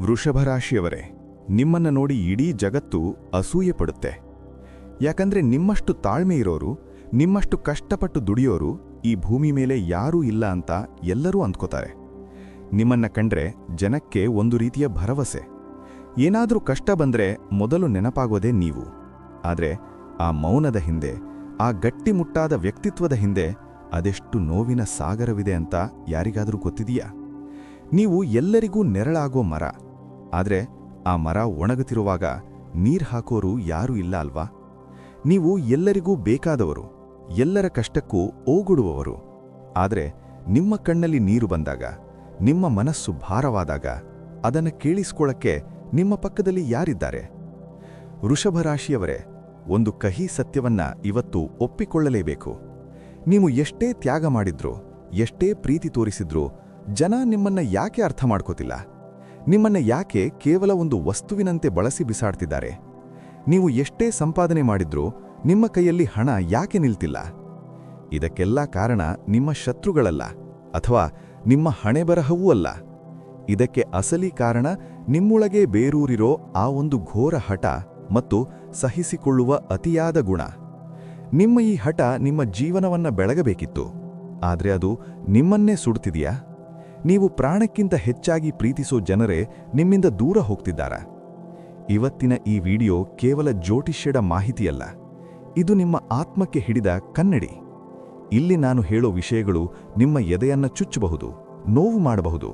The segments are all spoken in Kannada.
ವೃಷಭರಾಶಿಯವರೇ, ನಿಮ್ಮನ್ನ ನೋಡಿ ಇಡೀ ಜಗತ್ತು ಅಸೂಯೆ ಪಡುತ್ತೆ ಯಾಕಂದ್ರೆ ನಿಮ್ಮಷ್ಟು ತಾಳ್ಮೆ ಇರೋರು, ನಿಮ್ಮಷ್ಟು ಕಷ್ಟಪಟ್ಟು ದುಡಿಯೋರು ಈ ಭೂಮಿ ಮೇಲೆ ಯಾರೂ ಇಲ್ಲ ಅಂತ ಎಲ್ಲರೂ ಅಂದ್ಕೋತಾರೆ. ನಿಮ್ಮನ್ನ ಕಂಡ್ರೆ ಜನಕ್ಕೆ ಒಂದು ರೀತಿಯ ಭರವಸೆ. ಏನಾದರೂ ಕಷ್ಟ ಬಂದ್ರೆ ಮೊದಲು ನೆನಪಾಗೋದೇ ನೀವು. ಆದ್ರೆ ಆ ಮೌನದ ಹಿಂದೆ, ಆ ಗಟ್ಟಿಮುಟ್ಟಾದ ವ್ಯಕ್ತಿತ್ವದ ಹಿಂದೆ ಅದೆಷ್ಟು ನೋವಿನ ಸಾಗರವಿದೆ ಅಂತ ಯಾರಿಗಾದರೂ ಗೊತ್ತಿದೆಯಾ? ನೀವು ಎಲ್ಲರಿಗೂ ನೆರಳಾಗೋ ಮರ ಆದ್ರೆ ಆ ಮರ ಒಣಗುತ್ತಿರುವಾಗ ನೀರ್ ಹಾಕೋರು ಯಾರೂ ಇಲ್ಲ ಅಲ್ವಾ? ನೀವು ಎಲ್ಲರಿಗೂ ಬೇಕಾದವರು, ಎಲ್ಲರ ಕಷ್ಟಕ್ಕೂ ಓಗುಡುವವರು ಆದರೆ ನಿಮ್ಮ ಕಣ್ಣಲ್ಲಿ ನೀರು ಬಂದಾಗ, ನಿಮ್ಮ ಮನಸ್ಸು ಭಾರವಾದಾಗ ಅದನ್ನು ಕೇಳಿಸ್ಕೊಳ್ಳಕ್ಕೆ ನಿಮ್ಮ ಪಕ್ಕದಲ್ಲಿ ಯಾರಿದ್ದಾರೆ? ವೃಷಭರಾಶಿಯವರೇ ಒಂದು ಕಹಿ ಸತ್ಯವನ್ನ ಇವತ್ತು ಒಪ್ಪಿಕೊಳ್ಳಲೇಬೇಕು. ನೀವು ಎಷ್ಟೇ ತ್ಯಾಗ ಮಾಡಿದ್ರೂ, ಎಷ್ಟೇ ಪ್ರೀತಿ ತೋರಿಸಿದ್ರೂ ಜನ ನಿಮ್ಮನ್ನ ಯಾಕೆ ಅರ್ಥ ಮಾಡ್ಕೋತಿಲ್ಲ? ನಿಮ್ಮನ್ನ ಯಾಕೆ ಕೇವಲ ಒಂದು ವಸ್ತುವಿನಂತೆ ಬಳಸಿ ಬಿಸಾಡ್ತಿದ್ದಾರೆ? ನೀವು ಎಷ್ಟೇ ಸಂಪಾದನೆ ಮಾಡಿದ್ರೂ ನಿಮ್ಮ ಕೈಯಲ್ಲಿ ಹಣ ಯಾಕೆ ನಿಲ್ತಿಲ್ಲ? ಇದಕ್ಕೆಲ್ಲ ಕಾರಣ ನಿಮ್ಮ ಶತ್ರುಗಳಲ್ಲ, ಅಥವಾ ನಿಮ್ಮ ಹಣೆಬರಹವೂ ಅಲ್ಲ. ಇದಕ್ಕೆ ಅಸಲಿ ಕಾರಣ ನಿಮ್ಮೊಳಗೆ ಬೇರೂರಿರೋ ಆ ಒಂದು ಘೋರ ಹಠ ಮತ್ತು ಸಹಿಸಿಕೊಳ್ಳುವ ಅತಿಯಾದ ಗುಣ. ನಿಮ್ಮ ಈ ಹಠ ನಿಮ್ಮ ಜೀವನವನ್ನ ಬೆಳಗಬೇಕಿತ್ತು. ಆದ್ರೆ ಅದು ನಿಮ್ಮನ್ನೇ ಸುಡ್ತಿದೆಯಾ? ನೀವು ಪ್ರಾಣಕ್ಕಿಂತ ಹೆಚ್ಚಾಗಿ ಪ್ರೀತಿಸೋ ಜನರೇ ನಿಮ್ಮಿಂದ ದೂರ ಹೋಗ್ತಿದ್ದಾರಾ. ಇವತ್ತಿನ ಈ ವಿಡಿಯೋ ಕೇವಲ ಜ್ಯೋತಿಷ್ಯದ ಮಾಹಿತಿಯಲ್ಲ, ಇದು ನಿಮ್ಮ ಆತ್ಮಕ್ಕೆ ಹಿಡಿದ ಕನ್ನಡಿ. ಇಲ್ಲಿ ನಾನು ಹೇಳೋ ವಿಷಯಗಳು ನಿಮ್ಮ ಎದೆಯನ್ನ ಚುಚ್ಚಬಹುದು, ನೋವು ಮಾಡಬಹುದು,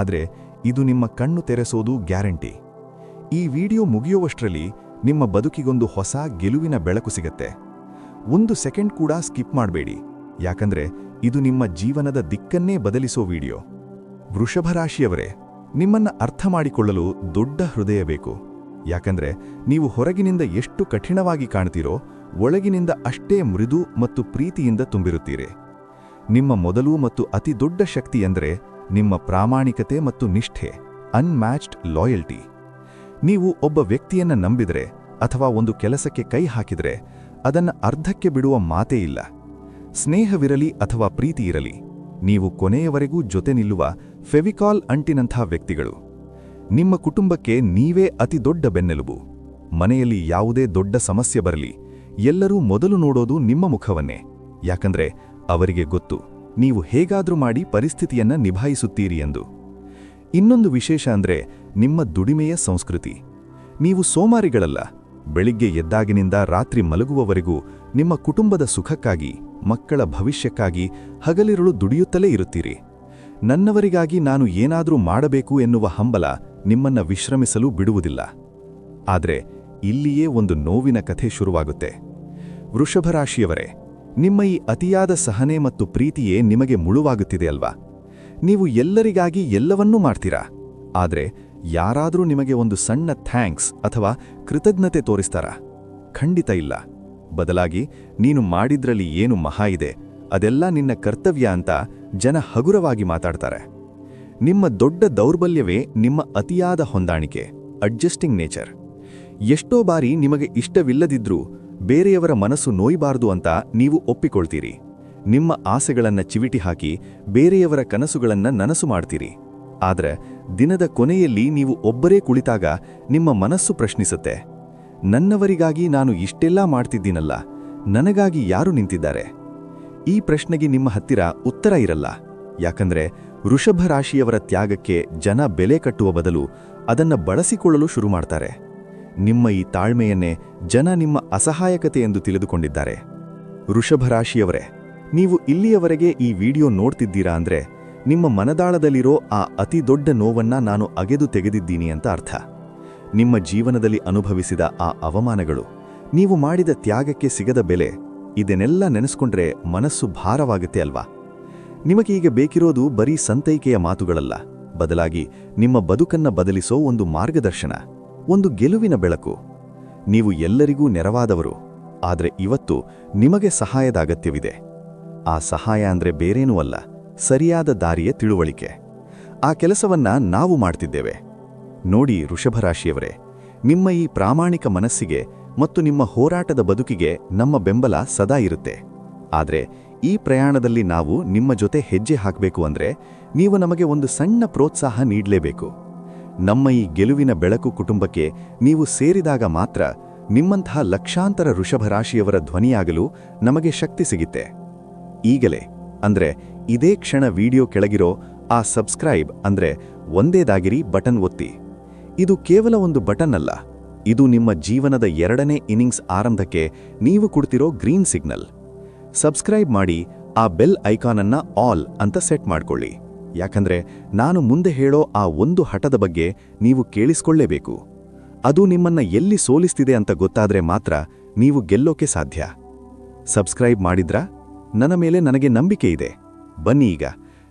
ಆದರೆ ಇದು ನಿಮ್ಮ ಕಣ್ಣು ತೆರೆಸೋದು ಗ್ಯಾರಂಟಿ. ಈ ವಿಡಿಯೋ ಮುಗಿಯುವಷ್ಟರಲ್ಲಿ ನಿಮ್ಮ ಬದುಕಿಗೊಂದು ಹೊಸ ಗೆಲುವಿನ ಬೆಳಕು ಸಿಗತ್ತೆ. ಒಂದು ಸೆಕೆಂಡ್ ಕೂಡ ಸ್ಕಿಪ್ ಮಾಡಬೇಡಿ, ಯಾಕಂದ್ರೆ ಇದು ನಿಮ್ಮ ಜೀವನದ ದಿಕ್ಕನ್ನೇ ಬದಲಿಸೋ ವಿಡಿಯೋ. ವೃಷಭರಾಶಿಯವರೇ, ನಿಮ್ಮನ್ನ ಅರ್ಥ ಮಾಡಿಕೊಳ್ಳಲು ದೊಡ್ಡ ಹೃದಯ ಬೇಕು. ಯಾಕಂದ್ರೆ, ನೀವು ಹೊರಗಿನಿಂದ ಎಷ್ಟು ಕಠಿಣವಾಗಿ ಕಾಣ್ತೀರೋ, ಒಳಗಿನಿಂದ ಅಷ್ಟೇ ಮೃದು ಮತ್ತು ಪ್ರೀತಿಯಿಂದ ತುಂಬಿರುತ್ತೀರಿ. ನಿಮ್ಮ ಮೊದಲು ಮತ್ತು ಅತಿ ದೊಡ್ಡ ಶಕ್ತಿ ಎಂದರೆ, ನಿಮ್ಮ ಪ್ರಾಮಾಣಿಕತೆ ಮತ್ತು ನಿಷ್ಠೆ ಅನ್ಮ್ಯಾಚ್ಡ್ ಲಾಯಲ್ಟಿ ನೀವು ಒಬ್ಬ ವ್ಯಕ್ತಿಯನ್ನ ನಂಬಿದರೆ, ಅಥವಾ ಒಂದು ಕೆಲಸಕ್ಕೆ ಕೈ ಹಾಕಿದರೆ, ಅದನ್ನ ಅರ್ಧಕ್ಕೆ ಬಿಡುವ ಮಾತೇ ಇಲ್ಲ. ಸ್ನೇಹವಿರಲಿ ಅಥವಾ ಪ್ರೀತಿ ಇರಲಿ, ನೀವು ಕೊನೆಯವರೆಗೂ ಜೊತೆ ನಿಲ್ಲುವ ಫೆವಿಕಾಲ್ ಅಂಟಿನಂಥ ವ್ಯಕ್ತಿಗಳು. ನಿಮ್ಮ ಕುಟುಂಬಕ್ಕೆ ನೀವೇ ಅತಿ ದೊಡ್ಡ ಬೆನ್ನೆಲುಬು. ಮನೆಯಲ್ಲಿ ಯಾವುದೇ ದೊಡ್ಡ ಸಮಸ್ಯೆ ಬರಲಿ, ಎಲ್ಲರೂ ಮೊದಲು ನೋಡೋದು ನಿಮ್ಮ ಮುಖವನ್ನೇ. ಯಾಕಂದ್ರೆ ಅವರಿಗೆ ಗೊತ್ತು, ನೀವು ಹೇಗಾದ್ರೂ ಮಾಡಿ ಪರಿಸ್ಥಿತಿಯನ್ನ ನಿಭಾಯಿಸುತ್ತೀರಿ ಎಂದು. ಇನ್ನೊಂದು ವಿಶೇಷ ಅಂದ್ರೆ ನಿಮ್ಮ ದುಡಿಮೆಯ ಸಂಸ್ಕೃತಿ. ನೀವು ಸೋಮಾರಿಗಳಲ್ಲ, ಬೆಳಿಗ್ಗೆ ಎದ್ದಾಗಿನಿಂದ ರಾತ್ರಿ ಮಲಗುವವರೆಗೂ ನಿಮ್ಮ ಕುಟುಂಬದ ಸುಖಕ್ಕಾಗಿ, ಮಕ್ಕಳ ಭವಿಷ್ಯಕ್ಕಾಗಿ ಹಗಲಿರುಳು ದುಡಿಯುತ್ತಲೇ ಇರುತ್ತೀರಿ. ನನ್ನವರಿಗಾಗಿ ನಾನು ಏನಾದರೂ ಮಾಡಬೇಕು ಎನ್ನುವ ಹಂಬಲ ನಿಮ್ಮನ್ನ ವಿಶ್ರಮಿಸಲು ಬಿಡುವುದಿಲ್ಲ. ಆದರೆ ಇಲ್ಲಿಯೇ ಒಂದು ನೋವಿನ ಕಥೆ ಶುರುವಾಗುತ್ತೆ. ವೃಷಭರಾಶಿಯವರೇ, ನಿಮ್ಮ ಈ ಅತಿಯಾದ ಸಹನೆ ಮತ್ತು ಪ್ರೀತಿಯೇ ನಿಮಗೆ ಮುಳುವಾಗುತ್ತಿದೆ ಅಲ್ವಾ? ನೀವು ಎಲ್ಲರಿಗಾಗಿ ಎಲ್ಲವನ್ನೂ ಮಾಡ್ತೀರಾ? ಆದರೆ ಯಾರಾದರೂ ನಿಮಗೆ ಒಂದು ಸಣ್ಣ ಥ್ಯಾಂಕ್ಸ್ ಅಥವಾ ಕೃತಜ್ಞತೆ ತೋರಿಸ್ತಾರಾ? ಖಂಡಿತ ಇಲ್ಲ. ಬದಲಾಗಿ, ನೀನು ಮಾಡಿದ್ರಲ್ಲಿ ಏನು ಮಹಾ ಇದೆ ಅದೆಲ್ಲ ನಿನ್ನ ಕರ್ತವ್ಯ ಅಂತ ಜನ ಹಗುರವಾಗಿ ಮಾತಾಡ್ತಾರೆ. ನಿಮ್ಮ ದೊಡ್ಡ ದೌರ್ಬಲ್ಯವೇ ನಿಮ್ಮ ಅತಿಯಾದ ಹೊಂದಾಣಿಕೆ ಅಡ್ಜಸ್ಟಿಂಗ್ ನೇಚರ್ ಎಷ್ಟೋ ಬಾರಿ ನಿಮಗೆ ಇಷ್ಟವಿಲ್ಲದಿದ್ರೂ ಬೇರೆಯವರ ಮನಸ್ಸು ನೋಯ್ಬಾರ್ದು ಅಂತ ನೀವು ಒಪ್ಪಿಕೊಳ್ತೀರಿ. ನಿಮ್ಮ ಆಸೆಗಳನ್ನ ಚಿವಿಟಿ ಹಾಕಿ ಬೇರೆಯವರ ಕನಸುಗಳನ್ನ ನನಸು ಮಾಡ್ತೀರಿ. ಆದರೆ ದಿನದ ಕೊನೆಯಲ್ಲಿ ನೀವು ಒಬ್ಬರೇ ಕುಳಿತಾಗ ನಿಮ್ಮ ಮನಸ್ಸು ಪ್ರಶ್ನಿಸುತ್ತೆ. ನನ್ನವರಿಗಾಗಿ ನಾನು ಇಷ್ಟೆಲ್ಲ ಮಾಡ್ತಿದ್ದೀನಲ್ಲ, ನನಗಾಗಿ ಯಾರು ನಿಂತಿದ್ದಾರೆ? ಈ ಪ್ರಶ್ನೆಗೆ ನಿಮ್ಮ ಹತ್ತಿರ ಉತ್ತರ ಇರಲ್ಲ. ಯಾಕಂದ್ರೆ ವೃಷಭ ರಾಶಿಯವರ ತ್ಯಾಗಕ್ಕೆ ಜನ ಬೆಲೆ ಕಟ್ಟುವ ಬದಲು ಅದನ್ನ ಬಳಸಿಕೊಳ್ಳಲು ಶುರು ಮಾಡ್ತಾರೆ. ನಿಮ್ಮ ಈ ತಾಳ್ಮೆಯನ್ನೇ ಜನ ನಿಮ್ಮ ಅಸಹಾಯಕತೆ ಎಂದು ತಿಳಿದುಕೊಂಡಿದ್ದಾರೆ. ವೃಷಭ ರಾಶಿಯವರೇ, ನೀವು ಇಲ್ಲಿಯವರೆಗೆ ಈ ವಿಡಿಯೋ ನೋಡ್ತಿದ್ದೀರಾ ಅಂದ್ರೆ ನಿಮ್ಮ ಮನದಾಳದಲ್ಲಿರೋ ಆ ಅತಿ ದೊಡ್ಡ ನೋವನ್ನ ನಾನು ಅಗೆದು ತೆಗೆದಿದ್ದೀನಿ ಅಂತ ಅರ್ಥ. ನಿಮ್ಮ ಜೀವನದಲ್ಲಿ ಅನುಭವಿಸಿದ ಆ ಅವಮಾನಗಳು, ನೀವು ಮಾಡಿದ ತ್ಯಾಗಕ್ಕೆ ಸಿಗದ ಬೆಲೆ ಇದನ್ನೆಲ್ಲ ನೆನೆಸ್ಕೊಂಡ್ರೆ ಮನಸ್ಸು ಭಾರವಾಗುತ್ತೆ ಅಲ್ವಾ? ನಿಮಗೆ ಈಗ ಬೇಕಿರೋದು ಬರೀ ಸಂತೈಕೆಯ ಮಾತುಗಳಲ್ಲ. ಬದಲಾಗಿ ನಿಮ್ಮ ಬದುಕನ್ನ ಬದಲಿಸೋ ಒಂದು ಮಾರ್ಗದರ್ಶನ, ಒಂದು ಗೆಲುವಿನ ಬೆಳಕು. ನೀವು ಎಲ್ಲರಿಗೂ ನೆರವಾದವರು, ಆದರೆ ಇವತ್ತು ನಿಮಗೆ ಸಹಾಯದ ಅಗತ್ಯವಿದೆ. ಆ ಸಹಾಯ ಅಂದ್ರೆ ಬೇರೇನೂ ಅಲ್ಲ, ಸರಿಯಾದ ದಾರಿಯ ತಿಳುವಳಿಕೆ. ಆ ಕೆಲಸವನ್ನ ನಾವು ಮಾಡ್ತಿದ್ದೇವೆ. ನೋಡಿ ಋಷಭರಾಶಿಯವರೇ ನಿಮ್ಮ ಈ ಪ್ರಾಮಾಣಿಕ ಮನಸ್ಸಿಗೆ ಮತ್ತು ನಿಮ್ಮ ಹೋರಾಟದ ಬದುಕಿಗೆ ನಮ್ಮ ಬೆಂಬಲ ಸದಾ ಇರುತ್ತೆ. ಆದರೆ ಈ ಪ್ರಯಾಣದಲ್ಲಿ ನಾವು ನಿಮ್ಮ ಜೊತೆ ಹೆಜ್ಜೆ ಹಾಕಬೇಕು ಅಂದ್ರೆ ನೀವು ನಮಗೆ ಒಂದು ಸಣ್ಣ ಪ್ರೋತ್ಸಾಹ ನೀಡಲೇಬೇಕು. ನಮ್ಮ ಈ ಗೆಲುವಿನ ಬೆಳಕು ಕುಟುಂಬಕ್ಕೆ ನೀವು ಸೇರಿದಾಗ ಮಾತ್ರ ನಿಮ್ಮಂತಹ ಲಕ್ಷಾಂತರ ಋಷಭರಾಶಿಯವರ ಧ್ವನಿಯಾಗಲು ನಮಗೆ ಶಕ್ತಿ ಸಿಗುತ್ತೆ. ಈಗಲೇ, ಅಂದ್ರೆ ಇದೇ ಕ್ಷಣ ವಿಡಿಯೋ ಕೆಳಗಿರೋ ಆ ಸಬ್ಸ್ಕ್ರೈಬ್ ಅಂದ್ರೆ ಒಂದೇದಾಗಿರಿ ಬಟನ್ ಒತ್ತಿ. ಇದು ಕೇವಲ ಒಂದು ಬಟನ್ ಅಲ್ಲ. ಇದು ನಿಮ್ಮ ಜೀವನದ ಎರಡನೇ ಇನ್ನಿಂಗ್ಸ್ ಆರಂಭಕ್ಕೆ ನೀವು ಕೊಡ್ತಿರೋ ಗ್ರೀನ್ ಸಿಗ್ನಲ್. ಸಬ್ಸ್ಕ್ರೈಬ್ ಮಾಡಿ ಆ ಬೆಲ್ ಐಕಾನನ್ನ ಆಲ್ ಅಂತ ಸೆಟ್ ಮಾಡ್ಕೊಳ್ಳಿ. ಯಾಕಂದ್ರೆ ನಾನು ಮುಂದೆ ಹೇಳೋ ಆ ಒಂದು ಹಠದ ಬಗ್ಗೆ ನೀವು ಕೇಳಿಸ್ಕೊಳ್ಳೇಬೇಕು. ಅದು ನಿಮ್ಮನ್ನ ಎಲ್ಲಿ ಸೋಲಿಸ್ತಿದೆ ಅಂತ ಗೊತ್ತಾದ್ರೆ ಮಾತ್ರ ನೀವು ಗೆಲ್ಲೋಕೆ ಸಾಧ್ಯ. ಸಬ್ಸ್ಕ್ರೈಬ್ ಮಾಡಿದ್ರಾ? ನನ್ನ ಮೇಲೆ ನನಗೆ ನಂಬಿಕೆ ಇದೆ. ಬನ್ನಿ ಈಗ.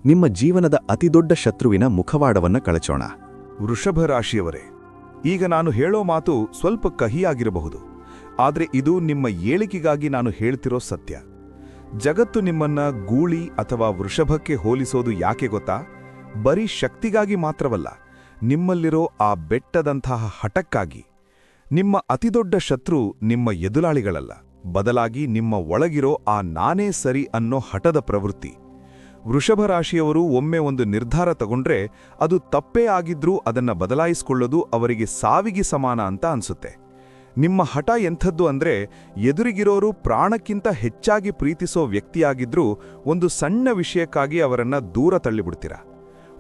ನಿಮ್ಮ ಜೀವನದ ಅತಿದೊಡ್ಡ ಶತ್ರುವಿನ ಮುಖವಾಡವನ್ನ ಕಳಚೋಣ. ವೃಷಭ ರಾಶಿಯವರೇ ಈಗ ನಾನು ಹೇಳೋ ಮಾತು ಸ್ವಲ್ಪ ಕಹಿಯಾಗಿರಬಹುದು. ಆದರೆ ಇದು ನಿಮ್ಮ ಏಳಿಗೆಗಾಗಿ ನಾನು ಹೇಳ್ತಿರೋ ಸತ್ಯ. ಜಗತ್ತು ನಿಮ್ಮನ್ನ ಗೂಳಿ ಅಥವಾ ವೃಷಭಕ್ಕೆ ಹೋಲಿಸೋದು ಯಾಕೆ ಗೊತ್ತಾ? ಬರೀ ಶಕ್ತಿಗಾಗಿ ಮಾತ್ರವಲ್ಲ, ನಿಮ್ಮಲ್ಲಿರೋ ಆ ಬೆಟ್ಟದಂತಹ ಹಠಕ್ಕಾಗಿ. ನಿಮ್ಮ ಅತಿದೊಡ್ಡ ಶತ್ರು ನಿಮ್ಮ ಎದುರಾಳಿಗಳಲ್ಲ, ಬದಲಾಗಿ ನಿಮ್ಮ ಒಳಗಿರೋ ಆ ನಾನೇ ಸರಿ ಅನ್ನೋ ಹಠದ ಪ್ರವೃತ್ತಿ. ವೃಷಭ ರಾಶಿಯವರು ಒಮ್ಮೆ ಒಂದು ನಿರ್ಧಾರ ತಗೊಂಡ್ರೆ ಅದು ತಪ್ಪೇ ಆಗಿದ್ರೂ ಅದನ್ನ ಬದಲಾಯಿಸಿಕೊಳ್ಳೋದು ಅವರಿಗೆ ಸಾವಿಗೆ ಸಮಾನ ಅಂತ ಅನ್ಸುತ್ತೆ. ನಿಮ್ಮ ಹಠ ಎಂಥದ್ದು ಅಂದ್ರೆ ಎದುರಿಗಿರೋರು ಪ್ರಾಣಕ್ಕಿಂತ ಹೆಚ್ಚಾಗಿ ಪ್ರೀತಿಸೋ ವ್ಯಕ್ತಿಯಾಗಿದ್ರೂ ಒಂದು ಸಣ್ಣ ವಿಷಯಕ್ಕಾಗಿ ಅವರನ್ನ ದೂರ ತಳ್ಳಿಬಿಡ್ತೀರ?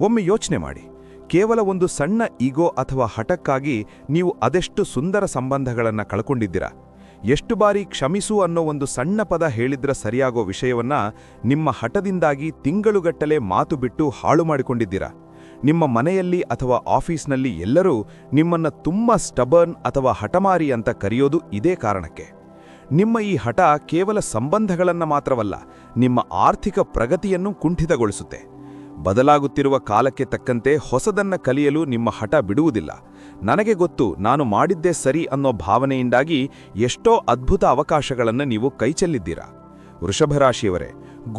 ಒಮ್ಮೆ ಯೋಚನೆ ಮಾಡಿ. ಕೇವಲ ಒಂದು ಸಣ್ಣ ಈಗೋ ಅಥವಾ ಹಠಕ್ಕಾಗಿ ನೀವು ಅದೆಷ್ಟು ಸುಂದರ ಸಂಬಂಧಗಳನ್ನು ಕಳ್ಕೊಂಡಿದ್ದೀರಾ? ಎಷ್ಟು ಬಾರಿ ಕ್ಷಮಿಸು ಅನ್ನೋ ಒಂದು ಸಣ್ಣ ಪದ ಹೇಳಿದ್ರ ಸರಿಯಾಗೋ ವಿಷಯವನ್ನ ನಿಮ್ಮ ಹಠದಿಂದಾಗಿ ತಿಂಗಳುಗಟ್ಟಲೆ ಮಾತು ಬಿಟ್ಟು ಹಾಳು ಮಾಡಿಕೊಂಡಿದ್ದೀರಾ? ನಿಮ್ಮ ಮನೆಯಲ್ಲಿ ಅಥವಾ ಆಫೀಸ್ನಲ್ಲಿ ಎಲ್ಲರೂ ನಿಮ್ಮನ್ನ ತುಂಬಾ ಸ್ಟಬರ್ನ್ ಅಥವಾ ಹಠಮಾರಿ ಅಂತ ಕರೆಯೋದು ಇದೇ ಕಾರಣಕ್ಕೆ. ನಿಮ್ಮ ಈ ಹಠ ಕೇವಲ ಸಂಬಂಧಗಳನ್ನ ಮಾತ್ರವಲ್ಲ, ನಿಮ್ಮ ಆರ್ಥಿಕ ಪ್ರಗತಿಯನ್ನು ಕುಂಠಿತಗೊಳಿಸುತ್ತೆ. ಬದಲಾಗುತ್ತಿರುವ ಕಾಲಕ್ಕೆ ತಕ್ಕಂತೆ ಹೊಸದನ್ನ ಕಲಿಯಲು ನಿಮ್ಮ ಹಠ ಬಿಡುವುದಿಲ್ಲ. ನನಗೆ ಗೊತ್ತು, ನಾನು ಮಾಡಿದ್ದೇ ಸರಿ ಅನ್ನೋ ಭಾವನೆಯಿಂದಾಗಿ ಎಷ್ಟೋ ಅದ್ಭುತ ಅವಕಾಶಗಳನ್ನು ನೀವು ಕೈಚೆಲ್ಲಿದ್ದೀರಾ. ವೃಷಭರಾಶಿಯವರೇ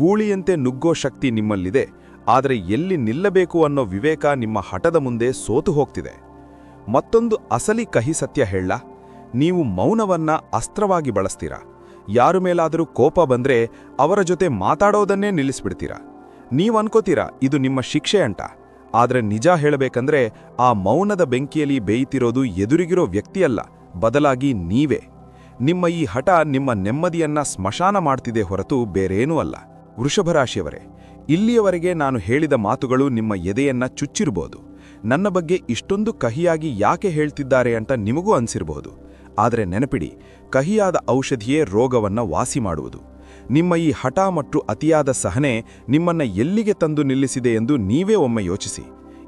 ಗೂಳಿಯಂತೆ ನುಗ್ಗೋ ಶಕ್ತಿ ನಿಮ್ಮಲ್ಲಿದೆ, ಆದರೆ ಎಲ್ಲಿ ನಿಲ್ಲಬೇಕು ಅನ್ನೋ ವಿವೇಕ ನಿಮ್ಮ ಹಠದ ಮುಂದೆ ಸೋತು ಹೋಗ್ತಿದೆ. ಮತ್ತೊಂದು ಅಸಲಿ ಕಹಿ ಸತ್ಯ ಹೇಳ, ನೀವು ಮೌನವನ್ನ ಅಸ್ತ್ರವಾಗಿ ಬಳಸ್ತೀರಾ. ಯಾರು ಮೇಲಾದರೂ ಕೋಪ ಬಂದ್ರೆ ಅವರ ಜೊತೆ ಮಾತಾಡೋದನ್ನೇ ನಿಲ್ಲಿಸ್ಬಿಡ್ತೀರಾ. ನೀವು ಅನ್ಕೋತೀರಾ, ಇದು ನಿಮ್ಮ ಶಿಕ್ಷೆ ಅಂಟ ಆದರೆ ನಿಜ ಹೇಳಬೇಕಂದ್ರೆ, ಆ ಮೌನದ ಬೆಂಕಿಯಲ್ಲಿ ಬೇಯ್ತಿರೋದು ಎದುರಿಗಿರೋ ವ್ಯಕ್ತಿಯಲ್ಲ, ಬದಲಾಗಿ ನೀವೇ. ನಿಮ್ಮ ಈ ಹಠ ನಿಮ್ಮ ನೆಮ್ಮದಿಯನ್ನ ಸ್ಮಶಾನ ಮಾಡ್ತಿದೆ ಹೊರತು ಬೇರೇನೂ ಅಲ್ಲ. ವೃಷಭರಾಶಿಯವರೇ ಇಲ್ಲಿಯವರೆಗೆ ನಾನು ಹೇಳಿದ ಮಾತುಗಳು ನಿಮ್ಮ ಎದೆಯನ್ನ ಚುಚ್ಚಿರಬಹುದು ನನ್ನ ಬಗ್ಗೆ ಇಷ್ಟೊಂದು ಕಹಿಯಾಗಿ ಯಾಕೆ ಹೇಳ್ತಿದ್ದಾರೆ ಅಂತ ನಿಮಗೂ ಅನ್ಸಿರಬಹುದು ಆದರೆ ನೆನಪಿಡಿ, ಕಹಿಯಾದ ಔಷಧಿಯೇ ರೋಗವನ್ನ ವಾಸಿ ಮಾಡುವುದು. ನಿಮ್ಮ ಈ ಹಠ ಮತ್ತು ಅತಿಯಾದ ಸಹನೆ ನಿಮ್ಮನ್ನ ಎಲ್ಲಿಗೆ ತಂದು ನಿಲ್ಲಿಸಿದೆ ಎಂದು ನೀವೇ ಒಮ್ಮೆ ಯೋಚಿಸಿ.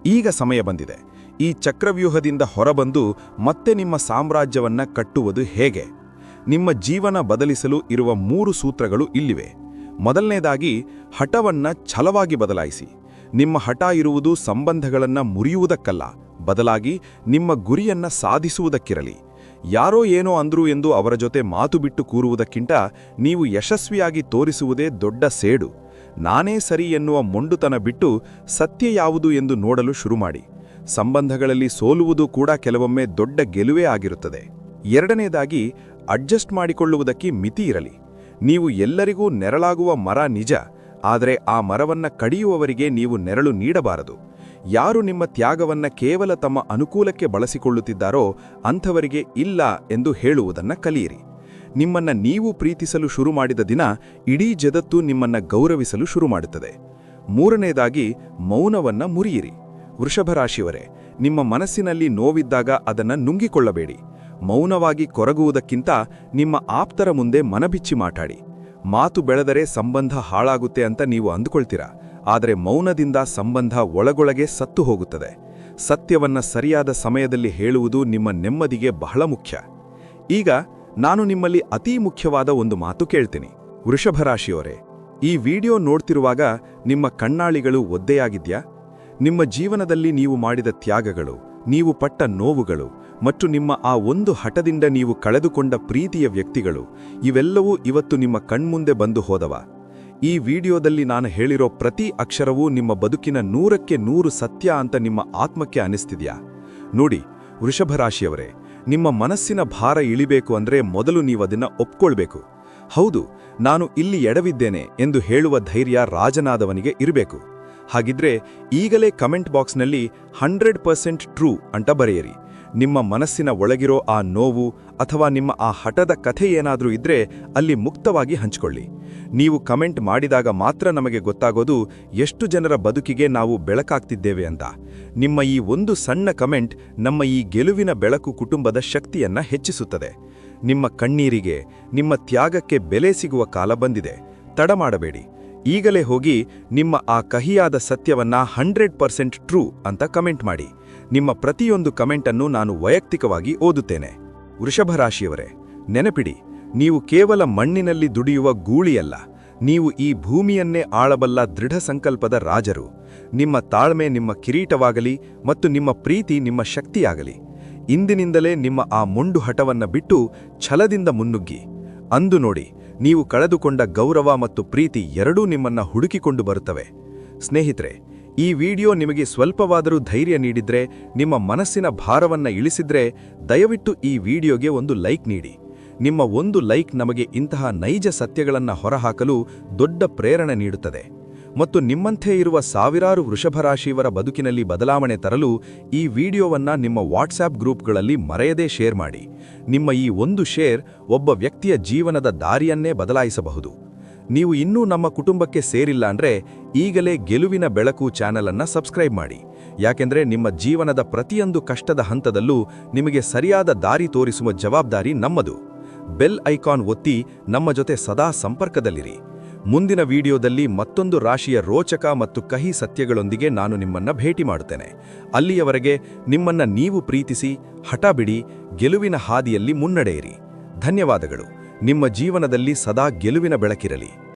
ಈಗ ಸಮಯ ಬಂದಿದೆ. ಈ ಚಕ್ರವ್ಯೂಹದಿಂದ ಹೊರಬಂದು ಮತ್ತೆ ನಿಮ್ಮ ಸಾಮ್ರಾಜ್ಯವನ್ನ ಕಟ್ಟುವುದು ಹೇಗೆ? ನಿಮ್ಮ ಜೀವನ ಬದಲಿಸಲು ಇರುವ ಮೂರು ಸೂತ್ರಗಳು ಇಲ್ಲಿವೆ. ಮೊದಲನೇದಾಗಿ, ಹಠವನ್ನ ಛಲವಾಗಿ ಬದಲಾಯಿಸಿ. ನಿಮ್ಮ ಹಠ ಇರುವುದು ಸಂಬಂಧಗಳನ್ನ ಮುರಿಯುವುದಕ್ಕಲ್ಲ. ಬದಲಾಗಿ, ನಿಮ್ಮ ಗುರಿಯನ್ನ ಸಾಧಿಸುವುದಕ್ಕಿರಲಿ. ಯಾರೋ ಏನೋ ಅಂದ್ರು ಎಂದು ಅವರ ಜೊತೆ ಮಾತು ಬಿಟ್ಟು ಕೂರುವುದಕ್ಕಿಂತ ನೀವು ಯಶಸ್ವಿಯಾಗಿ ತೋರಿಸುವುದೇ ದೊಡ್ಡ ಸೇಡು. ನಾನೇ ಸರಿ ಎನ್ನುವ ಮೊಂಡುತನ ಬಿಟ್ಟು ಸತ್ಯ ಯಾವುದು ಎಂದು ನೋಡಲು ಶುರು ಮಾಡಿ ಸಂಬಂಧಗಳಲ್ಲಿ ಸೋಲುವುದು ಕೂಡ ಕೆಲವೊಮ್ಮೆ ದೊಡ್ಡ ಗೆಲುವೇ ಆಗಿರುತ್ತದೆ. ಎರಡನೇದಾಗಿ, ಅಡ್ಜಸ್ಟ್ ಮಾಡಿಕೊಳ್ಳುವುದಕ್ಕೆ ಮಿತಿ ಇರಲಿ. ನೀವು ಎಲ್ಲರಿಗೂ ನೆರಳಾಗುವ ಮರ ನಿಜ, ಆದರೆ ಆ ಮರವನ್ನ ಕಡಿಯುವವರಿಗೆ ನೀವು ನೆರಳು ನೀಡಬಾರದು. ಯಾರು ನಿಮ್ಮ ತ್ಯಾಗವನ್ನ ಕೇವಲ ತಮ್ಮ ಅನುಕೂಲಕ್ಕೆ ಬಳಸಿಕೊಳ್ಳುತ್ತಿದ್ದಾರೋ ಅಂಥವರಿಗೆ ಇಲ್ಲ ಎಂದು ಹೇಳುವುದನ್ನ ಕಲಿಯಿರಿ. ನಿಮ್ಮನ್ನ ನೀವು ಪ್ರೀತಿಸಲು ಶುರು ಮಾಡಿದ ದಿನ ಇಡೀ ಜಗತ್ತು ನಿಮ್ಮನ್ನ ಗೌರವಿಸಲು ಶುರು ಮಾಡುತ್ತದೆ. ಮೂರನೇದಾಗಿ, ಮೌನವನ್ನ ಮುರಿಯಿರಿ. ವೃಷಭರಾಶಿಯವರೇ ನಿಮ್ಮ ಮನಸ್ಸಿನಲ್ಲಿ ನೋವಿದ್ದಾಗ ಅದನ್ನ ನುಂಗಿಕೊಳ್ಳಬೇಡಿ. ಮೌನವಾಗಿ ಕೊರಗುವುದಕ್ಕಿಂತ ನಿಮ್ಮ ಆಪ್ತರ ಮುಂದೆ ಮನಬಿಚ್ಚಿ ಮಾತಾಡಿ. ಮಾತು ಬೆಳೆದರೆ ಸಂಬಂಧ ಹಾಳಾಗುತ್ತೆ ಅಂತ ನೀವು ಅಂದುಕೊಳ್ತೀರಾ? ಆದರೆ ಮೌನದಿಂದ ಸಂಬಂಧ ಒಳಗೊಳಗೆ ಸತ್ತು ಹೋಗುತ್ತದೆ. ಸತ್ಯವನ್ನ ಸರಿಯಾದ ಸಮಯದಲ್ಲಿ ಹೇಳುವುದು ನಿಮ್ಮ ನೆಮ್ಮದಿಗೆ ಬಹಳ ಮುಖ್ಯ. ಈಗ ನಾನು ನಿಮ್ಮಲ್ಲಿ ಅತೀ ಮುಖ್ಯವಾದ ಒಂದು ಮಾತು ಕೇಳ್ತೀನಿ. ವೃಷಭರಾಶಿಯವರೇ ಈ ವಿಡಿಯೋ ನೋಡ್ತಿರುವಾಗ ನಿಮ್ಮ ಕಣ್ಣಾಳಿಗಳು ಒದ್ದೆಯಾಗಿದ್ಯಾ? ನಿಮ್ಮ ಜೀವನದಲ್ಲಿ ನೀವು ಮಾಡಿದ ತ್ಯಾಗಗಳು, ನೀವು ಪಟ್ಟ ನೋವುಗಳು ಮತ್ತು ನಿಮ್ಮ ಆ ಒಂದು ಹಠದಿಂದ ನೀವು ಕಳೆದುಕೊಂಡ ಪ್ರೀತಿಯ ವ್ಯಕ್ತಿಗಳು, ಇವೆಲ್ಲವೂ ಇವತ್ತು ನಿಮ್ಮ ಕಣ್ಮುಂದೆ ಬಂದು ಹೋದವ. ಈ ವಿಡಿಯೋದಲ್ಲಿ ನಾನು ಹೇಳಿರೋ ಪ್ರತಿ ಅಕ್ಷರವೂ ನಿಮ್ಮ ಬದುಕಿನ ನೂರಕ್ಕೆ ನೂರು ಸತ್ಯ ಅಂತ ನಿಮ್ಮ ಆತ್ಮಕ್ಕೆ ಅನಿಸ್ತಿದ್ಯಾ ನೋಡಿ, ವೃಷಭರಾಶಿಯವರೇ, ನಿಮ್ಮ ಮನಸ್ಸಿನ ಭಾರ ಇಳಿಬೇಕು ಅಂದ್ರೆ ಮೊದಲು ನೀವದನ್ನ ಒಪ್ಕೊಳ್ಬೇಕು. ಹೌದು, ನಾನು ಇಲ್ಲಿ ಎಡವಿದ್ದೇನೆ ಎಂದು ಹೇಳುವ ಧೈರ್ಯ ರಾಜನಾದವನಿಗೆ ಇರಬೇಕು. ಹಾಗಿದ್ರೆ ಈಗಲೇ ಕಮೆಂಟ್ ಬಾಕ್ಸ್ನಲ್ಲಿ ಹಂಡ್ರೆಡ್ ಪರ್ಸೆಂಟ್ ಟ್ರೂ ಅಂತ ಬರೆಯಿರಿ. ನಿಮ್ಮ ಮನಸ್ಸಿನ ಒಳಗಿರೋ ಆ ನೋವು ಅಥವಾ ನಿಮ್ಮ ಆ ಹಠದ ಕಥೆ ಏನಾದರೂ ಇದ್ರೆ ಅಲ್ಲಿ ಮುಕ್ತವಾಗಿ ಹಂಚಿಕೊಳ್ಳಿ. ನೀವು ಕಮೆಂಟ್ ಮಾಡಿದಾಗ ಮಾತ್ರ ನಮಗೆ ಗೊತ್ತಾಗೋದು ಎಷ್ಟು ಜನರ ಬದುಕಿಗೆ ನಾವು ಬೆಳಕಾಗ್ತಿದ್ದೇವೆ ಅಂತ. ನಿಮ್ಮ ಈ ಒಂದು ಸಣ್ಣ ಕಮೆಂಟ್ ನಮ್ಮ ಈ ಗೆಲುವಿನ ಬೆಳಕು ಕುಟುಂಬದ ಶಕ್ತಿಯನ್ನ ಹೆಚ್ಚಿಸುತ್ತದೆ. ನಿಮ್ಮ ಕಣ್ಣೀರಿಗೆ, ನಿಮ್ಮ ತ್ಯಾಗಕ್ಕೆ ಬೆಲೆ ಸಿಗುವ ಕಾಲ ಬಂದಿದೆ. ತಡ ಮಾಡಬೇಡಿ. ಈಗಲೇ ಹೋಗಿ ನಿಮ್ಮ ಆ ಕಹಿಯಾದ ಸತ್ಯವನ್ನ ಹಂಡ್ರೆಡ್ ಪರ್ಸೆಂಟ್ ಟ್ರೂ ಅಂತ ಕಮೆಂಟ್ ಮಾಡಿ. ನಿಮ್ಮ ಪ್ರತಿಯೊಂದು ಕಮೆಂಟನ್ನು ನಾನು ವೈಯಕ್ತಿಕವಾಗಿ ಓದುತ್ತೇನೆ. ವೃಷಭ ರಾಶಿಯವರೇ, ನೆನಪಿಡಿ, ನೀವು ಕೇವಲ ಮಣ್ಣಿನಲ್ಲಿ ದುಡಿಯುವ ಗೂಳಿಯಲ್ಲ, ನೀವು ಈ ಭೂಮಿಯನ್ನೇ ಆಳಬಲ್ಲ ದೃಢ ಸಂಕಲ್ಪದ ರಾಜರು. ನಿಮ್ಮ ತಾಳ್ಮೆ ನಿಮ್ಮ ಕಿರೀಟವಾಗಲಿ ಮತ್ತು ನಿಮ್ಮ ಪ್ರೀತಿ ನಿಮ್ಮ ಶಕ್ತಿಯಾಗಲಿ. ಇಂದಿನಿಂದಲೇ ನಿಮ್ಮ ಆ ಮೊಂಡು ಹಠವನ್ನು ಬಿಟ್ಟು ಛಲದಿಂದ ಮುನ್ನುಗ್ಗಿ. ಅಂದು ನೋಡಿ ನೀವು ಕಳೆದುಕೊಂಡ ಗೌರವ ಮತ್ತು ಪ್ರೀತಿ ಎರಡೂ ನಿಮ್ಮನ್ನ ಹುಡುಕಿಕೊಂಡು ಬರುತ್ತವೆ. ಸ್ನೇಹಿತರೆ, ಈ ವಿಡಿಯೋ ನಿಮಗೆ ಸ್ವಲ್ಪವಾದರೂ ಧೈರ್ಯ ನೀಡಿದ್ರೆ, ನಿಮ್ಮ ಮನಸ್ಸಿನ ಭಾರವನ್ನ ಇಳಿಸಿದ್ರೆ, ದಯವಿಟ್ಟು ಈ ವಿಡಿಯೋಗೆ ಒಂದು ಲೈಕ್ ನೀಡಿ. ನಿಮ್ಮ ಒಂದು ಲೈಕ್ ನಮಗೆ ಇಂತಹ ನೈಜ ಸತ್ಯಗಳನ್ನು ಹೊರಹಾಕಲು ದೊಡ್ಡ ಪ್ರೇರಣೆ ನೀಡುತ್ತದೆ. ಮತ್ತು ನಿಮ್ಮಂಥೇ ಇರುವ ಸಾವಿರಾರು ವೃಷಭರಾಶಿಯವರ ಬದುಕಿನಲ್ಲಿ ಬದಲಾವಣೆ ತರಲು ಈ ವಿಡಿಯೋವನ್ನ ನಿಮ್ಮ ವಾಟ್ಸ್ಆ್ಯಪ್ ಗ್ರೂಪ್ಗಳಲ್ಲಿ ಮರೆಯದೇ ಶೇರ್ ಮಾಡಿ. ನಿಮ್ಮ ಈ ಒಂದು ಶೇರ್ ಒಬ್ಬ ವ್ಯಕ್ತಿಯ ಜೀವನದ ದಾರಿಯನ್ನೇ ಬದಲಾಯಿಸಬಹುದು. ನೀವು ಇನ್ನೂ ನಮ್ಮ ಕುಟುಂಬಕ್ಕೆ ಸೇರಿಲ್ಲ ಅಂದ್ರೆ ಈಗಲೇ ಗೆಲುವಿನ ಬೆಳಕು ಚಾನೆಲ್ ಅನ್ನ ಸಬ್ಸ್ಕ್ರೈಬ್ ಮಾಡಿ. ಯಾಕೆಂದರೆ ನಿಮ್ಮ ಜೀವನದ ಪ್ರತಿಯೊಂದು ಕಷ್ಟದ ಹಂತದಲ್ಲೂ ನಿಮಗೆ ಸರಿಯಾದ ದಾರಿ ತೋರಿಸುವ ಜವಾಬ್ದಾರಿ ನಮ್ಮದು. ಬೆಲ್ ಐಕಾನ್ ಒತ್ತಿ ನಮ್ಮ ಜೊತೆ ಸದಾ ಸಂಪರ್ಕದಲ್ಲಿರಿ. ಮುಂದಿನ ವಿಡಿಯೋದಲ್ಲಿ ಮತ್ತೊಂದು ರಾಶಿಯ ರೋಚಕ ಮತ್ತು ಕಹಿ ಸತ್ಯಗಳೊಂದಿಗೆ ನಾನು ನಿಮ್ಮನ್ನ ಭೇಟಿ ಮಾಡುತ್ತೇನೆ. ಅಲ್ಲಿಯವರೆಗೆ ನಿಮ್ಮನ್ನ ನೀವು ಪ್ರೀತಿಸಿ, ಹಠ ಬಿಡಿ, ಗೆಲುವಿನ ಹಾದಿಯಲ್ಲಿ ಮುನ್ನಡೆಯಿರಿ. ಧನ್ಯವಾದಗಳು. ನಿಮ್ಮ ಜೀವನದಲ್ಲಿ ಸದಾ ಗೆಲುವಿನ ಬೆಳಕಿರಲಿ.